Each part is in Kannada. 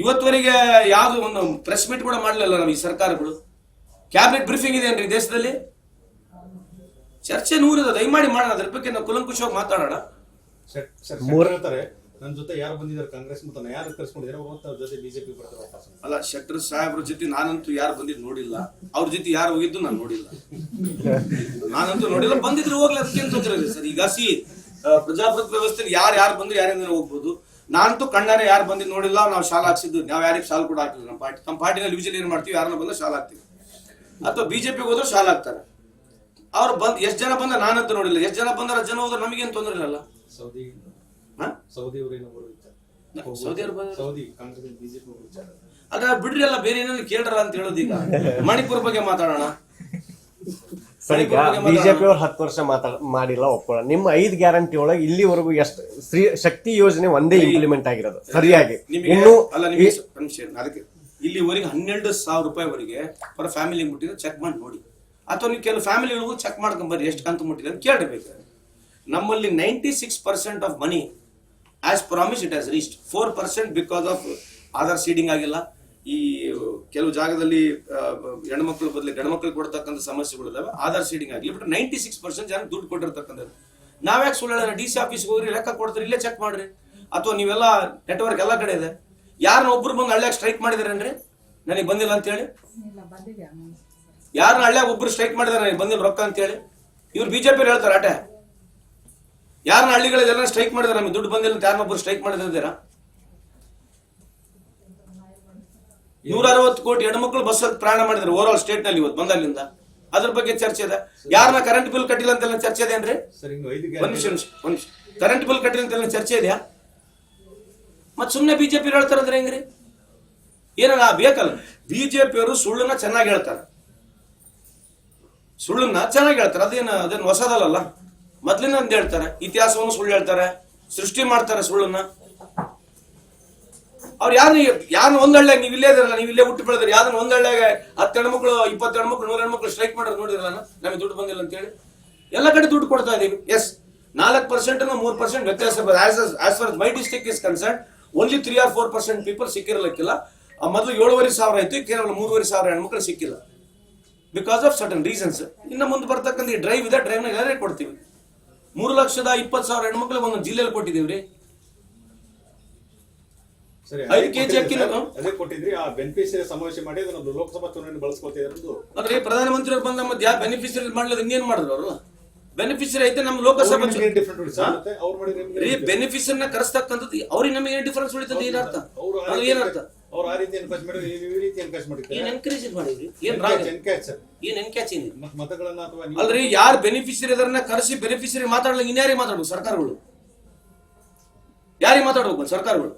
ಇವತ್ತುವರೆಗೆ ಯಾವ್ದು ಒಂದು ಪ್ರೆಸ್ ಮೀಟ್ ಕೂಡ ಮಾಡಲಿಲ್ಲ ನಮ್ಮ ಈ ಸರ್ಕಾರಗಳು. ಕ್ಯಾಬಿನೆಟ್ ಬ್ರೀಫಿಂಗ್ ಇದೆ ಏನ್ರಿ ದೇಶದಲ್ಲಿ? ಚರ್ಚೆ ನೂರಿದೆ ದಯಮಾಡಿ ಮಾಡೋಣ ಅದ್ರ ಬಗ್ಗೆ ನಾವು ಕುಲಂಕುಷವಾಗಿ ಮಾತಾಡೋಣ. ನನ್ನ ಜೊತೆ ಯಾರು ಬಂದಿದ್ದಾರೆ ಕಾಂಗ್ರೆಸ್ ಮತ್ತು ಯಾರು ಕರ್ಸ್ಕೊಂಡಿದ್ದಾರೆ ಅವ್ರು ಅವ್ರ ಜೊತೆ ಬಿಜೆಪಿ ಬರ್ತಾರೆ. ಅಲ್ಲ ಶೆಟ್ಟರ್ ಸಾಹೇಬ್ರ ಜೊತೆ ನಾನಂತೂ ಯಾರು ಬಂದಿದ್ ನೋಡಿಲ್ಲ. ಅವ್ರ ಜೊತೆ ಯಾರು ಹೋಗಿದ್ದು ನಾನು ನೋಡಿಲ್ಲ. ನಾನಂತೂ ನೋಡಿಲ್ಲ ಬಂದಿದ್ರು ಹೋಗ್ಲಿ ಅದಕ್ಕೆ ಸರ್. ಈಗ ಸಿ ಪ್ರಜಾಪ್ರಭುತ್ವ ವ್ಯವಸ್ಥೆ ಯಾರು ಯಾರು ಬಂದ್ರು ಯಾರಿಂದ ಹೋಗ್ಬೋದು. ನಾನಂತೂ ಕಣ್ಣಾರೆ ಯಾರು ಬಂದು ನೋಡಿಲ್ಲ ನಾವು ಶಾಲಾ ಹಾಕ್ಸಿದ್ದು ನಾವು ಯಾರಿಗೆ ಶಾಲೆ ಕೂಡ ಹಾಕಿಲ್ಲ ನಮ್ಮ ಪಾರ್ಟಿ ನಮ್ಮ ಪಾರ್ಟಿನಲ್ಲಿ ಯೂಶಲಿ ಏನು ಮಾಡ್ತೀವಿ ಯಾರನ್ನ ಬಂದ್ರೆ ಶಾಲೆ ಹಾಕ್ತೀವಿ. ಅಥವಾ ಬಿಜೆಪಿಗೆ ಹೋದ್ರೆ ಶಾಲೆ ಹಾಕ್ತಾರೆ. ಅವ್ರು ಬಂದ್ ಎಷ್ಟು ಜನ ಬಂದ ನಾನಂತೂ ನೋಡಿಲ್ಲ. ಎಷ್ಟು ಜನ ಬಂದಾರ ಜನ ಹೋದ್ರೆ ನಮಗೇನು ತೊಂದರೆ ಇಲ್ಲಲ್ಲ? ವಿಚಾರ. ಅದ್ರ ಬಿಡ್ರಿ ಅಲ್ಲ ಬೇರೆ ಏನೇನು ಕೇಳ್ರಲ್ಲ ಅಂತ ಹೇಳೋದೀಗ. ಮಣಿಪುರ ಬಗ್ಗೆ ಮಾತಾಡೋಣ. ಸರ್ ಈಗ ಬಿಜೆಪಿ ಅವ್ರು ಹತ್ತು ವರ್ಷ ಮಾತಾಡ ಮಾಡಿಲ್ಲ ಒಪ್ಕೊಳ್ಳ ನಿಮ್ಮ ಐದು ಗ್ಯಾರಂಟಿ ಒಳಗೆ ಇಲ್ಲಿವರೆಗೂ ಎಷ್ಟು ಶ್ರೀ ಶಕ್ತಿ ಯೋಜನೆ ಒಂದೇ ಇಂಪ್ಲಿಮೆಂಟ್ ಆಗಿರೋದು ಸರಿಯಾಗಿ. ನಿಮಗೆ ಇನ್ನು ಅಲ್ಲ ನಿಮಗೆ ಸ- ಒಂದ್ ನಿಮಿಷ, ಅದಕ್ಕೆ ಇಲ್ಲಿವರೆಗೆ ಹನ್ನೆರಡು ಸಾವಿರ ರೂಪಾಯಿವರೆಗೆ ಪರ ಫ್ಯಾಮಿಲಿ ಮುಟ್ಟಿದ್ರೆ ಚೆಕ್ ಮಾಡಿ ನೋಡಿ. ಅಥವಾ ನೀವು ಕೆಲವು ಫ್ಯಾಮಿಲಿಗಳಿಗೂ ಚೆಕ್ ಮಾಡ್ಕೊಂಡ್ ಬರ್ರಿ ಎಷ್ಟು ಕಂತು ಮುಟ್ಟಿದೆ ಅಂತ ಕೇಳಬೇಕು. ನಮ್ಮಲ್ಲಿ ninety six percent of money as promise it as reached four percent because of Aadhaar seeding ಆಗಿಲ್ಲ. ಈ ಕೆಲವು ಜಾಗದಲ್ಲಿ ಹೆಣ್ಮಕ್ಳು ಬದಲು ಗಣಮಕ್ಳು ಕೊಡ್ತಕ್ಕಂಥ ಸಮಸ್ಯೆಗಳಿದಾವೆ ಆಧಾರ್ ಸೀಡಿಂಗ್ ಆಗಲಿ ಬಟ್ ನೈಂಟಿ ಸಿಕ್ಸ್ ಪರ್ಸೆಂಟ್ ಜನ ದುಡ್ಡು ಕೊಟ್ಟಿರ್ತಕ್ಕಂಥದ್ದು. ನಾವ್ಯಾಕೆ ಸುಳ್ಳು ಡಿ ಸಿ ಆಫೀಸ್ಗೆ ಹೋಗ್ರಿ, ಲೆಕ್ಕ ಕೊಡ್ತೀರಿ, ಇಲ್ಲೇ ಚೆಕ್ ಮಾಡ್ರಿ. ಅಥವಾ ನೀವೆಲ್ಲ ನೆಟ್ವರ್ಕ್ ಎಲ್ಲ ಕಡೆ ಇದೆ. ಯಾರನ್ನ ಒಬ್ರು ಬಂದು ಹಳ್ಳ್ಯಾಗ ಸ್ಟ್ರೈಕ್ ಮಾಡಿದಾರೇನ್ರಿ? ನನಗೆ ಬಂದಿಲ್ಲ ಅಂತ ಹೇಳಿ ಇಲ್ಲ ಬಂದಿದೆ ಯಾರನ್ನ ಹಳ್ಳ್ಯಾಗ ಒಬ್ರು ಸ್ಟ್ರೈಕ್ ಮಾಡಿದಾರೆ, ನನಗೆ ಬಂದಿಲ್ಲ ರೊಕ್ಕ ಅಂತ ಹೇಳಿ ಇವ್ರು ಬಿಜೆಪಿ ಹೇಳ್ತಾರೆ, ಆಟ. ಯಾರನ್ನ ಹಳ್ಳಿಗಳಲ್ಲಿ ಸ್ಟ್ರೈಕ್ ಮಾಡಿದಾರೆ, ನಮಗೆ ದುಡ್ಡು ಬಂದಿಲ್ಲ ಅಂತ ಯಾರನ್ನೊಬ್ರು ಸ್ಟ್ರೈಕ್ ಮಾಡಿದಿರಾ ನೂರ ಅರವತ್ತು ಕೋಟಿ ಹೆಣ್ಮಕ್ಳು ಬಸ್ಸಲ್ಲಿ ಪ್ರಯಾಣ ಮಾಡಿದ್ರು ಓವರ್ ಆಲ್ ಸ್ಟೇಟ್ನಲ್ಲಿ ಇವತ್ತು ಬಂದಲ್ಲಿಂದ ಅದ್ರ ಬಗ್ಗೆ ಚರ್ಚೆ ಇದೆ. ಯಾರನ್ನ ಕರೆಂಟ್ ಬಿಲ್ ಕಟ್ಟಿಲ್ಲ ಅಂತೆಲ್ಲ ಚರ್ಚೆ ಇದೆ ಅಂದ್ರೆ ಸರ್ ಇನ್ನು ಐದು ಒಂದ್ ನಿಮಿಷ ಒಂದ್ ನಿಮಿಷ ಕರೆಂಟ್ ಬಿಲ್ ಕಟ್ಟಿಲ್ಲ ಅಂತೆಲ್ಲ ಚರ್ಚೆ ಇದೆಯಾ? ಮತ್ ಸುಮ್ನೆ ಬಿಜೆಪಿ ಹೇಳ್ತಾರಂದ್ರೆ ಹೆಂಗ್ರಿ? ಏನಲ್ಲ ಬೇಕಲ್ಲ? ಬಿಜೆಪಿಯವರು ಸುಳ್ಳನ್ನ ಚೆನ್ನಾಗಿ ಹೇಳ್ತಾರೆ. ಸುಳ್ಳನ್ನ ಚೆನ್ನಾಗಿ ಹೇಳ್ತಾರೆ. ಅದೇನು ಅದೇನು ಹೊಸದಲ್ಲ ಮೊದ್ಲಿನ ಅಂತ ಹೇಳ್ತಾರೆ. ಇತಿಹಾಸವನ್ನು ಸುಳ್ಳು ಹೇಳ್ತಾರೆ. ಸೃಷ್ಟಿ ಮಾಡ್ತಾರೆ ಸುಳ್ಳನ್ನ. ಅವ್ರು ಯಾರು ಯಾರು ಒಂದ್ ಹಳ್ಳಿಯಾಗ ನೀವು ಇಲ್ಲೇ ಇದ್ರಲ್ಲ, ನೀವು ಇಲ್ಲೇ ಹುಟ್ಟು ಬೆಳೆದ್ರೆ ಯಾವ್ದನ್ನ ಒಂದ್ ಹಳ್ಳಿಯಾಗ ಹತ್ತು ಹೆಣ್ಮಕ್ಳು, ಇಪ್ಪತ್ತು ಹೆಣ್ಮಕ್ಳು, ನೂರ ಹೆಣ್ಮಕ್ಳು ಸ್ಟ್ರೈಕ್ ಮಾಡೋದು ನೋಡಿದ್ರಲ್ಲ ನಮಗೆ ದುಡ್ಡು ಬಂದಿಲ್ಲ ಅಂತ ಹೇಳಿ ಎಲ್ಲ ಕಡೆ ದುಡ್ಡು ಕೊಡ್ತಾ ಇದೀವಿ. ಎಸ್ ನಾಲ್ಕು ಪರ್ಸೆಂಟ್ ಮೂರು ಪರ್ಸೆಂಟ್ ವ್ಯತ್ಯಾಸ as far my district is concern only three or four percent people ಸಿಕ್ಕಿರಲಿಕ್ಕಿಲ್ಲ. ಮೊದಲು ಏಳುವರೆ ಸಾವಿರ ಆಯ್ತು ಕೇವಲ ಮೂರುವರೆ ಸಾವಿರ ಹೆಣ್ಮಕ್ಳು ಸಿಕ್ಕಿಲ್ಲ. ಬಿಕಾಸ್ ಆಫ್ ಸರ್ಟನ್ ರೀಸನ್ಸ್ ಇನ್ನು ಮುಂದೆ ಬರ್ತಕ್ಕಂಥ ಈ ಡ್ರೈವ್ ಇದೆ ಡ್ರೈವ್ನ ಎಲ್ಲರೇ ಕೊಡ್ತೀವಿ. ಮೂರು ಲಕ್ಷದ ಇಪ್ಪತ್ತು ಸಾವಿರ ಹೆಣ್ಮಕ್ಳಿಗೆ ಒಂದು ಜಿಲ್ಲೆಯಲ್ಲಿ ಕೊಟ್ಟಿದ್ದೀವಿ ರೀ ಐದು ಕೆಜಿ ಅಕ್ಕಿ ನಾವು- ಅದೇ ಕೊಟ್ಟಿದ್ರಿ. ಆ ಬೆನಿಫಿಷಿಯರಿ ಸಮಾವೇಶ ಮಾಡಿ ಅದನ್ನು ಲೋಕಸಭಾ ಚುನಾವಣೆ ಬಳಸ್ಕೊತಿದ್ರು ಅಂದ್ರೆ ಪ್ರಧಾನಮಂತ್ರಿ ಅವ್ರು ಬಂದ ಮತ್ತೆ ಯಾವ ಬೆನಿಫಿಷರಿ ಮಾಡ್ಲಿಲ್ಲ ಇನ್ನೇನ್ ಮಾಡಿದ್ರು ಅವರು? ಬೆನಿಫಿಷರಿ ಐತೆ ನಮ್ಮ ಲೋಕಸಭಾ ಮಾಡಿದ್ರೆ ರೀ ಏನ್ ಬೆನಿಫಿಷರಿನ ಕರೆಸ್ತಕ್ಕಂಥದ್ದು ಅವ್ರಿಗೆ ನಮಗೆ ಏನ್ ಡಿಫರೆನ್ಸ್ ಉಳಿತದೆ ಏನರ್ಥ ಅವ್ರು ಏನರ್ಥ ಅವ್ರು ಆ ರೀತಿ ಎನ್ಕರೇಜ್ ಮಾಡಿದ್ರೆ ಈ ರೀತಿ ಎನ್ಕರೇಜ್ ಏನ್ ಮಾಡಿರ್ತೀರಾ ಎನ್ಕರೇಜ್ ಮಾಡಿದ್ರಿ? ಏನ್ ರಾಗ? ಸರ್. ಏನ್ ಎನ್ಕ್ಯಾಚ್ ಏನ್? ಮತ್ ಮತಗಳನ್ನ ಅಥವಾ ಅಲ್ರಿ ಯಾರು ಬೆನಿಫಿಷರಿ ಅದನ್ನ ಕರೆಸಿ ಬೆನಿಫಿಷರಿ ಮಾತಾಡ್ಲಿಲ್ಲ ಇನ್ಯಾರಿಗೆ ಮಾತಾಡ್ಬೇಕು? ಸರ್ಕಾರಗಳು. ಯಾರಿಗೆ ಮಾತಾಡ್ಬೇಕು? ಸರ್ಕಾರಗಳು.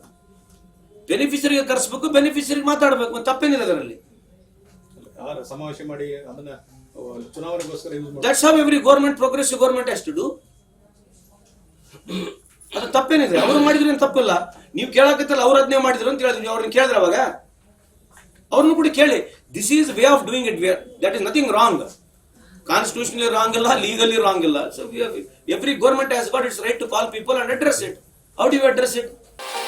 ಬೆನಿಫಿಷರಿಗೆ ಕರೆಸ್ಬೇಕು ಬೆನಿಫಿಷರಿ ಮಾತಾಡ್ಬೇಕು ತಪ್ಪೇನಿದೆ ಅದರಲ್ಲಿ. ಸಮಾವೇಶ ಮಾಡಿ ಅದನ್ನ ಚುನಾವಣೆಗೋಸ್ಕರ that's every government progressive government ಅಷ್ಟು ಡು ಅದು ತಪ್ಪೇನಿದೆ. ಅವರು ಮಾಡಿದ್ರು ಏನ್ ತಪ್ಪಿಲ್ಲ ನೀವು ಕೇಳಕತ್ತಲ್ಲ ಅವ್ರ ಅದನ್ನೇ ಮಾಡಿದ್ರು ಅಂತ ಹೇಳಿದ್ರಿ. ಅವ್ರನ್ನ ಕೇಳಿದ್ರೆ ಅವಾಗ? ಅವ್ರನ್ನು ಕೂಡ ಕೇಳಿ. This is way of doing it that is nothing wrong constitutionally wrong ಇಲ್ಲ ಲೀಗಲಿ ರಾಂಗ್ ಇಲ್ಲ. So every government has got its right to call people and address it how do you address it